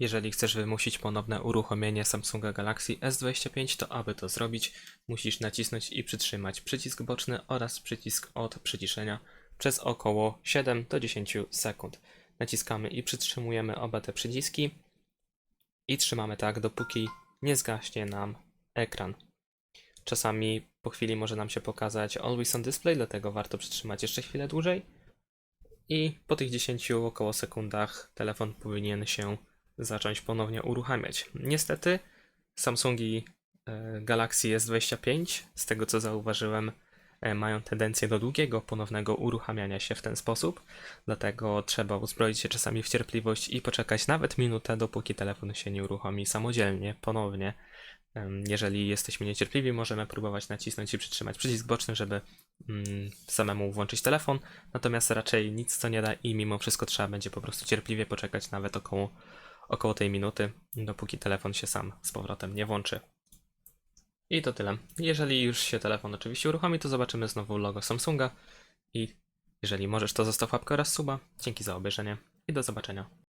Jeżeli chcesz wymusić ponowne uruchomienie Samsunga Galaxy S25, to aby to zrobić, musisz nacisnąć i przytrzymać przycisk boczny oraz przycisk od przyciszenia przez około 7 do 10 sekund. Naciskamy i przytrzymujemy oba te przyciski i trzymamy tak, dopóki nie zgaśnie nam ekran. Czasami po chwili może nam się pokazać Always on Display, dlatego warto przytrzymać jeszcze chwilę dłużej. I po tych 10 około sekundach telefon powinien się zacząć ponownie uruchamiać. Niestety Samsungi e, Galaxy S25, z tego co zauważyłem, e, mają tendencję do długiego ponownego uruchamiania się w ten sposób, dlatego trzeba uzbroić się czasami w cierpliwość i poczekać nawet minutę, dopóki telefon się nie uruchomi samodzielnie, ponownie. Jeżeli jesteśmy niecierpliwi, możemy próbować nacisnąć i przytrzymać przycisk boczny, żeby mm, samemu włączyć telefon, natomiast raczej nic to nie da i mimo wszystko trzeba będzie po prostu cierpliwie poczekać nawet około, około tej minuty, dopóki telefon się sam z powrotem nie włączy. I to tyle. Jeżeli już się telefon oczywiście uruchomi, to zobaczymy znowu logo Samsunga i jeżeli możesz, to zostaw łapkę oraz suba. Dzięki za obejrzenie i do zobaczenia.